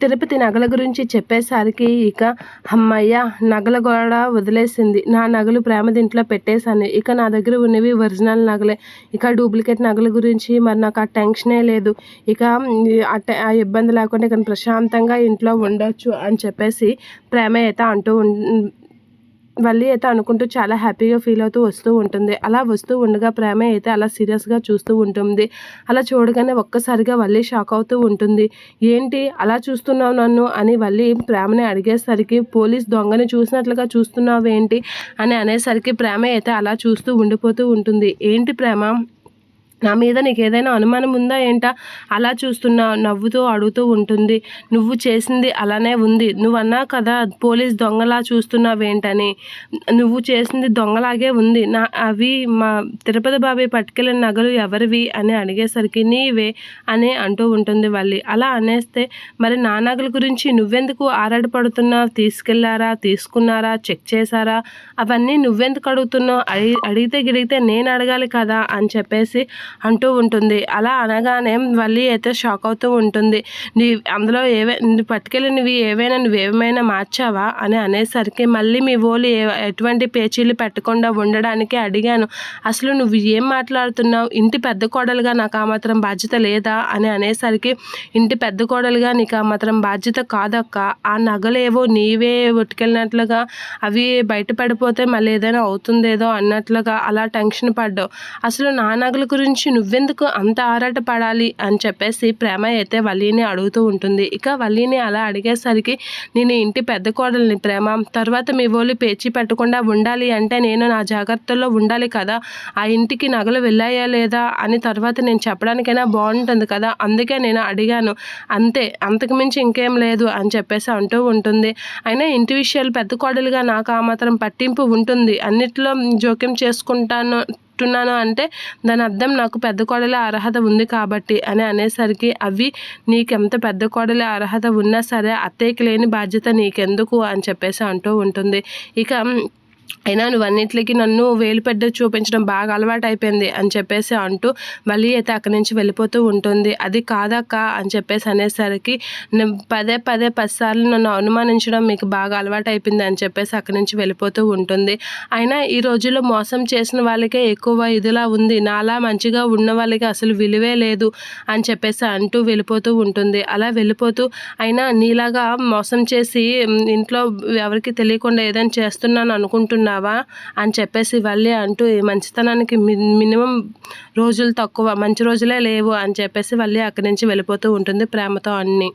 తిరుపతి నగల గురించి చెప్పేసరికి ఇక అమ్మయ్య నగల కూడా వదిలేసింది. నా నగలు ప్రేమ దీంట్లో పెట్టేశాను. ఇక నా దగ్గర ఉన్నవి ఒరిజినల్ నగలే. ఇక డూప్లికేట్ నగల గురించి మరి నాకు ఆ టెన్షనే లేదు. ఇక ఆ ఇబ్బంది లేకుండా ఇక ప్రశాంతంగా ఇంట్లో ఉండొచ్చు అని చెప్పేసి ప్రేమ అయితే అంటూ వల్లి అయితే అనుకుంటూ చాలా హ్యాపీగా ఫీల్ అవుతూ వస్తూ ఉంటుంది. అలా వస్తూ ఉండగా ప్రేమ అయితే అలా సీరియస్గా చూస్తూ ఉంటుంది. అలా చూడగానే ఒక్కసారిగా వల్లి షాక్ అవుతూ ఉంటుంది. ఏంటి అలా చూస్తున్నావు నన్ను అని వల్లి ప్రేమని అడిగేసరికి పోలీస్ దొంగని చూసినట్లుగా చూస్తున్నావు ఏంటి అని అనేసరికి ప్రేమ అయితే అలా చూస్తూ ఉండిపోతూ ఉంటుంది. ఏంటి ప్రేమ? నా మీద నీకు ఏదైనా అనుమానం ఉందా ఏంటా? అలా చూస్తున్నా నవ్వుతూ అడుగుతూ ఉంటుంది. నువ్వు చేసింది అలానే ఉంది. నువ్వు అన్నా కదా పోలీస్ దొంగలా చూస్తున్నావేంటని. నువ్వు చేసింది దొంగలాగే ఉంది. నా అవి మా తిరుపతి బాబాయ్ పట్టుకెళ్ళిన నగలు ఎవరివి అని అడిగేసరికి నీవే అని అంటూ ఉంటుంది వాళ్ళి అలా అనేస్తే మరి నా నగల గురించి నువ్వెందుకు ఆరాటపడుతున్నావు తీసుకెళ్ళారా? తీసుకున్నారా? చెక్ చేశారా? అవన్నీ నువ్వెందుకు అడుగుతున్నావు? అడిగితే గిడిగితే నేను అడగాలి కదా అని చెప్పేసి అంటూ ఉంటుంది. అలా అనగానే మళ్ళీ అయితే షాక్ అవుతూ ఉంటుంది. నీ అందులో ఏవే పట్టుకెళ్ళినవి ఏవైనా నువ్వేమైనా మార్చావా? అని అనేసరికి మళ్ళీ మీ ఓలి ఎటువంటి పేచీలు పెట్టకుండా ఉండడానికి అడిగాను. అసలు నువ్వు ఏం మాట్లాడుతున్నావు? ఇంటి పెద్ద కోడలుగా నాకు ఆ మాత్రం బాధ్యత లేదా? అని అనేసరికి ఇంటి పెద్ద కోడలుగా నీకు ఆ మాత్రం బాధ్యత కాదక్క. ఆ నగలేవో నీవే ఉట్టుకెళ్ళినట్లుగా అవి బయటపడిపోతే మళ్ళీ ఏదైనా అవుతుందేదో అన్నట్లుగా అలా టెన్షన్ పడ్డావు. అసలు నా నగల గురించి గురించి నువ్వెందుకు అంత ఆరాట పడాలి అని చెప్పేసి ప్రేమ అయితే వల్లిని అడుగుతూ ఉంటుంది. ఇక వల్లిని అలా అడిగేసరికి నేను ఇంటి పెద్ద కోడల్ని ప్రేమ తర్వాత మీ ఓళ్ళు పేచి పెట్టకుండా ఉండాలి అంటే నేను నా జాగ్రత్తల్లో ఉండాలి కదా ఆ ఇంటికి నగలు వెళ్ళాయా లేదా అని తర్వాత నేను చెప్పడానికైనా బాగుంటుంది కదా అందుకే నేను అడిగాను. అంతే అంతకుమించి ఇంకేం లేదు అని చెప్పేసి అంటూ ఉంటుంది. అయినా ఇంటి విషయాలు పెద్ద కోడలుగా నాకు ఆ మాత్రం పట్టింపు ఉంటుంది. అన్నిట్లో జోక్యం చేసుకుంటాను చెప్తున్నాను అంటే దాని అర్థం నాకు పెద్ద కోడలే అర్హత ఉంది కాబట్టి అని అనేసరికి అవి నీకెంత పెద్ద కోడలే అర్హత ఉన్నా సరే అత్తయ్యకి లేని బాధ్యత నీకెందుకు? అని చెప్పేసి అంటూ ఉంటుంది. ఇక అయినా నువ్వన్నిటికి నన్ను వేలు పెద్ద చూపించడం బాగా అలవాటు అయిపోయింది అని చెప్పేసి అంటూ మళ్ళీ అయితే అక్కడి నుంచి వెళ్ళిపోతూ ఉంటుంది. అది కాదక్క అని చెప్పేసి అనేసరికి పదే పదే పదిసార్లు నన్ను అనుమానించడం మీకు బాగా అలవాటు అయిపోయింది అని చెప్పేసి అక్కడి నుంచి వెళ్ళిపోతూ ఉంటుంది. అయినా ఈ రోజుల్లో మోసం చేసిన వాళ్ళకే ఎక్కువ ఇదిలా ఉంది. నాలా మంచిగా ఉన్న వాళ్ళకి అసలు విలువే లేదు అని చెప్పేసి అంటూ వెళ్ళిపోతూ ఉంటుంది. అలా వెళ్ళిపోతూ అయినా నీలాగా మోసం చేసి ఇంట్లో ఎవరికి తెలియకుండా ఏదైనా చేస్తున్నాను అనుకుంటున్నా అనుకుంటున్నావా అని చెప్పేసి వల్లి అంటూ మంచితనానికి మినిమం రోజులు తక్కువ మంచి రోజులే లేవు అని చెప్పేసి వల్లి అక్కడి నుంచి వెళ్ళిపోతూ ఉంటుంది ప్రేమతో అన్నీ.